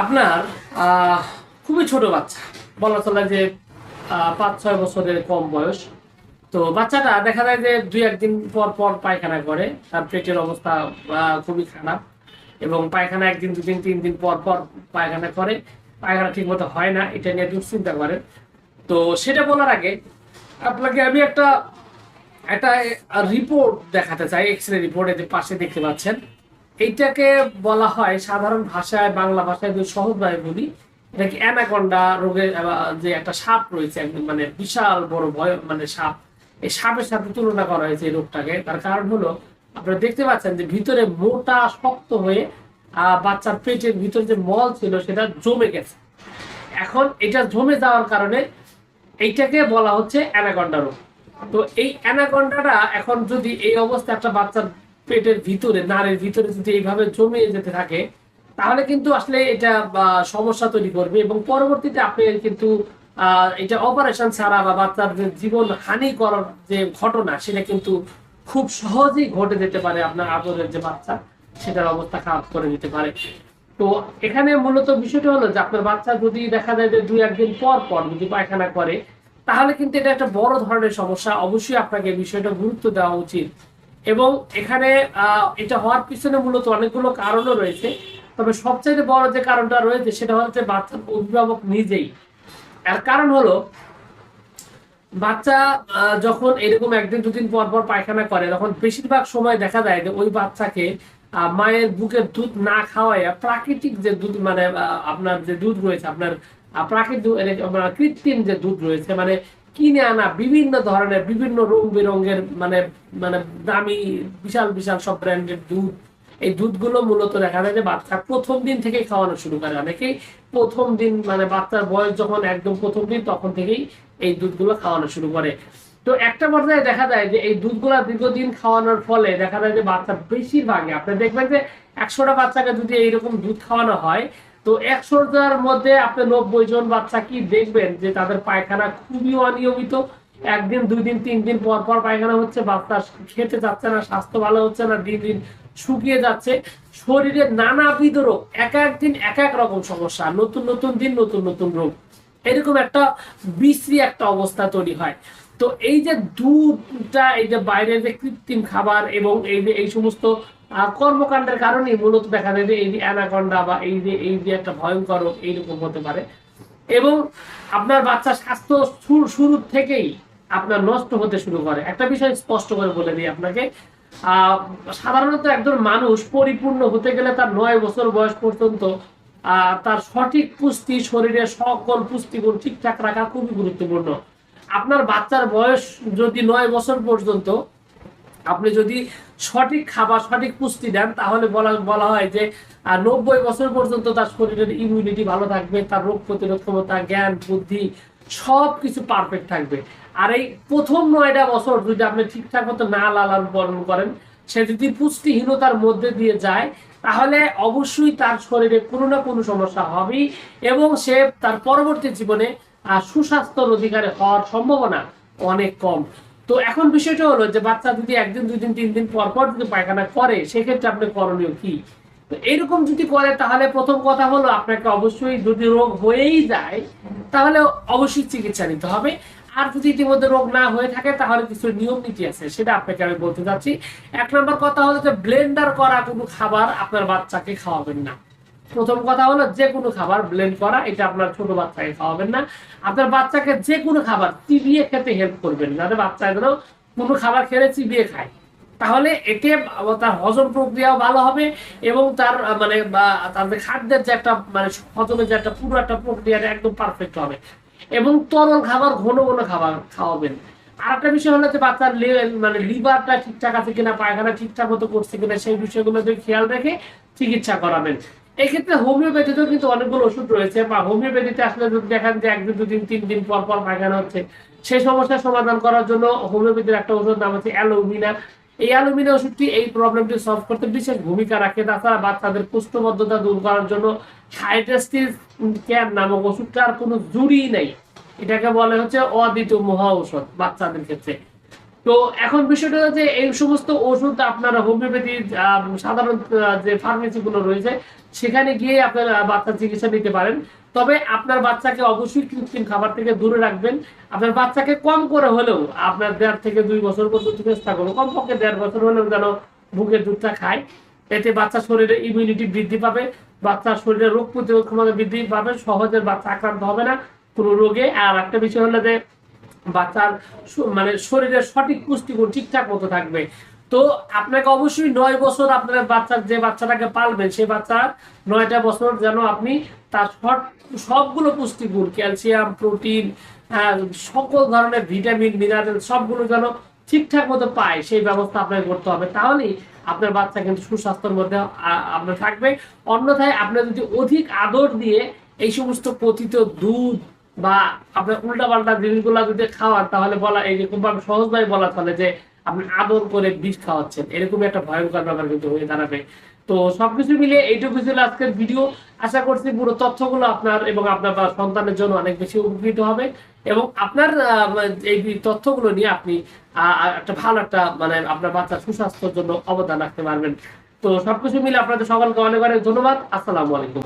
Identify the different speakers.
Speaker 1: আপনার খুবই ছোট বাচ্চা। বলা চলে যে পাঁচ, ছয় বছরের কম বয়স। তো বাচ্চাটা দেখা যায় যে দুই, একদিন পর পর পায়খানা করে। তার পেটের অবস্থা খুবই খারাপ। এবং পায়খানা একদিন, দুদিন তিন দিন পর পর পায়খানা করে। পায়খানা ঠিক মতো হয় না, এটা নিয়ে দুশ্চিন্তা করেন তো সেটা বলার আগে আপনাকে আমি একটা একটা রিপোর্ট দেখাতে চাই এক্স রে রিপোর্ট এতে পাশে দেখতে পাচ্ছেন। এইটাকে বলা হয় সাধারণ ভাষায়, বাংলা ভাষায় যদি সহজভাবে বলি এটাকে অ্যানাকন্ডা রোগের যে একটা সাপ রয়েছে একদম মানে বিশাল বড় ভয় মানে সাপ, এই সাপের সাথে তুলনা করা হয়েছে এই রোগটাকে। তার কারণ হলো, আপনারা দেখতে পাচ্ছেন যে ভিতরে মোটা শক্ত হয়ে বাচ্চার পেটের ভিতরে যে মল ছিল, সেটা জমে গেছে। এখন এটা জমে যাওয়ার কারণে এইটাকে বলা হচ্ছে অ্যানাকন্ডা রোগ। তো এই অ্যানাকন্ডাটা এখন যদি এই অবস্থা একটা বাচ্চার পেটের ভিতরে নারের ভিতরে যদি এইভাবে জমে যেতে থাকে, তাহলে কিন্তু আসলে এটা সমস্যা তৈরি করবে। এবং পরবর্তীতে আপনি কিন্তু এটা অপারেশন ছাড়া বা বাচ্চার জীবন হানি করার যে ঘটনা, সেটা কিন্তু খুব সহজেই ঘটে যেতে পারে আপনার আদরের যে বাচ্চা, সেটার অবস্থা খারাপ করে দিতে পারে। তো এখানে মূলত বিষয়টা হলো যে আপনার বাচ্চা যদি দেখা যায় যে দুই একদিন পর পর যদি পায়খানা করে, তাহলে কিন্তু এটা একটা বড় ধরনের সমস্যা। অবশ্যই আপনাকে বিষয়টা গুরুত্ব দেওয়া উচিত। এবং এখানে এটা হওয়ার পিছনে মূলত অনেকগুলো কারণও রয়েছে। তবে সবচেয়ে বড় যে কারণটা রয়েছে, সেটা হচ্ছে বাচ্চার অভিভাবক নিজেই। এর কারণ হলো, বাচ্চা যখন এরকম একদিন দুদিন পর পর পায়খানা করে, তখন বেশিরভাগ সময় দেখা যায় যে ওই বাচ্চাকে মায়ের বুকের দুধ না খাওয়ায় প্রাকৃতিক যে দুধ মানে আপনার যে দুধ রয়েছে, আপনার প্রাকৃতিক এর কৃত্রিম যে দুধ রয়েছে মানে কিনে আনা বিভিন্ন ধরনের, বিভিন্ন রং বেরঙের মানে মানে দামি, বিশাল বিশাল সব ব্র্যান্ডের দুধ। এই দুধগুলো মূলত দেখা যায় যে বাচ্চা প্রথম দিন থেকে খাওয়ানো শুরু করে। অনেকেই প্রথম দিন মানে বাচ্চার বয়স যখন একদম প্রথম দিন, তখন থেকেই এই দুধগুলো খাওয়ানো শুরু করে। তো একটা পর্যায়ে দেখা যায় যে এই দুধগুলো দীর্ঘদিন খাওয়ানোর ফলে দেখা যায় যে বাচ্চা বেশিরভাগই, আপনি দেখবেন যে একশোটা বাচ্চাকে যদি এইরকম দুধ খাওয়ানো হয় তো একশোটার মধ্যে আপনি নব্বই জন বাচ্চা কি দেখবেন যে তাদের পায়খানা খুবই অনিয়মিত? একদিন দুই দিন তিন দিন পর পর পায়খানা হচ্ছে, বাচ্চা খেতে যাচ্ছে না, স্বাস্থ্য ভালো হচ্ছে না, দিন দিন শুকিয়ে যাচ্ছে। শরীরে নানাবিধ রোগ, এক এক দিন এক এক রকম সমস্যা, নতুন নতুন দিন, নতুন নতুন রোগ। এরকম একটা বিশ্রী একটা অবস্থা তৈরি হয়। তো এই যে দুধটা, এই যে বাইরের যে কৃত্রিম খাবার এবং এই যে এই সমস্ত কর্মকাণ্ডের কারণেই মূলত দেখা যায় যে এই যে অ্যানাকন্ডা বা এই যে এই যে একটা ভয়ঙ্কর এইরকম হতে পারে। এবং আপনার বাচ্চা স্বাস্থ্য শুরু থেকেই আপনার নষ্ট হতে শুরু করে। একটা বিষয় স্পষ্ট করে বলে দিই আপনাকে। সাধারণত একজন মানুষ পরিপূর্ণ হতে গেলে তার নয় বছর বয়স পর্যন্ত তার সঠিক পুষ্টি, শরীরের সকল পুষ্টিগুণ ঠিকঠাক রাখা খুবই গুরুত্বপূর্ণ। আপনার বাচ্চার বয়স যদি নয় বছর পর্যন্ত আপনি যদি সঠিক খাবার, সঠিক পুষ্টি দেন, তাহলে বলা বলা হয় যে নব্বই বছর পর্যন্ত তার শরীরের ইমিউনিটি ভালো থাকবে, তার রোগ প্রতিরোধ ক্ষমতা, জ্ঞান, বুদ্ধি সব কিছু পারফেক্ট থাকবে। আর এই প্রথম নয়টা বছর যদি আপনি ঠিকঠাক মতো না লালন পালন করেন, সে যদি পুষ্টিহীনতার মধ্যে দিয়ে যায়, তাহলে অবশ্যই তার শরীরে কোনো না কোনো সমস্যা হবেই এবং সে তার পরবর্তী জীবনে সুস্বাস্থ্যর অধিকারে হওয়ার সম্ভাবনা অনেক কম। তো এখন বিষয়টা হলো যে বাচ্চা যদি একদিন, দুই দিন, তিন দিন পর পর যদি পায়খানা করে, সেক্ষেত্রে আপনি করণীয় কি? তো এরকম যদি করে, তাহলে প্রথম কথা হলো আপনাকে অবশ্যই যদি রোগ হয়েই যায়, তাহলে অবশ্যই চিকিৎসা নিতে হবে। আর যদি ইতিমধ্যে রোগ না হয়ে থাকে, তাহলে কিছু নিয়ম নীতি আছে, সেটা আপনাকে আমি বলতে চাচ্ছি। এক নম্বর কথা হলো যে ব্লেন্ডার করা কোনো খাবার আপনার বাচ্চাকে খাওয়াবেন না। প্রথম কথা হলো যে কোনো খাবার ব্লেন্ড করা, এটা আপনার ছোট বাচ্চাকে খাওয়াবেন না। আপনার বাচ্চাকে যে কোনো খাবার, চিবিয়ে খেতে হেল্প করবেন যাতে বাচ্চা যেন কোনো খাবার খেলে চিবিয়ে খায়। তাহলে এতে তার হজম প্রক্রিয়াও ভালো হবে এবং তার মানে তাদের খাদ্যের যে একটা মানে হজমের যে একটা পুরো একটা প্রক্রিয়াটা একদম পারফেক্ট হবে। এবং তরল খাবার, ঘন ঘন খাবার খাওয়াবেন। আর একটা বিষয় হলো যে বাচ্চার মানে লিভারটা ঠিকঠাক আছে কিনা, পায়খানা ঠিকঠাক মতো করছে কিনা, সেই বিষয়গুলো যদি খেয়াল রেখে চিকিৎসা করাবেন। এক্ষেত্রে হোমিওপ্যাথিতেও কিন্তু অনেকগুলো ওষুধ রয়েছে, বা হোমিওপ্যাথিতে আসলে যদি দেখেন যে একদিন, দুদিন, তিন দিন পর পর পায়খানা হচ্ছে, সেই সমস্যার সমাধান করার জন্য হোমিওপ্যাথির একটা ওষুধ নাম হচ্ছে অ্যালোমিনা। এই অ্যালুমিনা ওষুধটি এই প্রবলেমটি সলভ করতে বিশেষ ভূমিকা রাখে। তাছাড়া বাচ্চাদের কোষ্ঠবদ্ধতা দূর করার জন্য হাইড্রাস্টিস ক্যান নামক ওষুধটার কোনো জুড়ি নেই। এটাকে বলে হচ্ছে অদ্বিতীয় মহা ঔষধ বাচ্চাদের ক্ষেত্রে। তো এখন বিষয়টা হচ্ছে এই সমস্ত ওষুধ আপনারা হোমিওপ্যাথি সাধারণ যে ফার্মেসি গুলো রয়েছে, সেখানে গিয়ে আপনারা বাচ্চার চিকিৎসা নিতে পারেন। তবে আপনার বাচ্চাকে অবশ্যই কৃত্রিম খাবার থেকে দূরে রাখবেন। আপনার বাচ্চাকে কম করে হলেও আপনার দেড় থেকে দুই বছর পর্যন্ত চেষ্টা করুন। কমপক্ষে দেড় বছর হলেও যেন বুকের দুধটা খায়। এতে বাচ্চার শরীরে ইমিউনিটি বৃদ্ধি পাবে। বাচ্চার শরীরে রোগ প্রতিরোধ ক্ষমতা বৃদ্ধি পাবে। সহজে বাচ্চা আক্রান্ত হবে না কোনো রোগে। আর একটা বিষয় হলো যে বাচ্চার মানে শরীরের সঠিক পুষ্টিগুণ ঠিকঠাক মতো থাকবে। তো আপনাকে অবশ্যই নয় বছর আপনার বাচ্চার, যে বাচ্চাটাকে পালবেন, সেই বাচ্চার নয়টা বছর যেন আপনি তার সবগুলো পুষ্টিগুণ, ক্যালসিয়াম, প্রোটিন সকল ধরনের ভিটামিন, মিনারেল সবগুলো যেন ঠিকঠাক মতো পায়, সেই ব্যবস্থা আপনাকে করতে হবে। তাহলেই আপনার বাচ্চা কিন্তু সুস্বাস্থ্যের মধ্যে আপনার থাকবে। অন্যথায় আপনার যদি অধিক আদর দিয়ে এই সমস্ত কথিত দুধ বা আপনার উল্টাপাল্টা জিনিসগুলো যদি খাওয়ান তাহলে বলা এইরকম ভাবে সহজভাবে বলা চলে যে আপনি আদর করে বিষ খাওয়াচ্ছেন। এরকম একটা ভয়ঙ্কর ব্যাপার কিন্তু হয়ে দাঁড়াবে। তো সবকিছু মিলিয়ে এইটুকু ছিল আজকের ভিডিও। আশা করছি পুরো তথ্যগুলো আপনার এবং আপনার সন্তানের জন্য অনেক বেশি উপকৃত হবে। এবং আপনার এই তথ্যগুলো নিয়ে আপনি একটা ভালো একটা মানে আপনার বাচ্চার সুস্বাস্থ্যের জন্য অবদান রাখতে পারবেন। তো সবকিছু মিলে আপনাদের সকলকে অনেক অনেক ধন্যবাদ। আসসালামু আলাইকুম।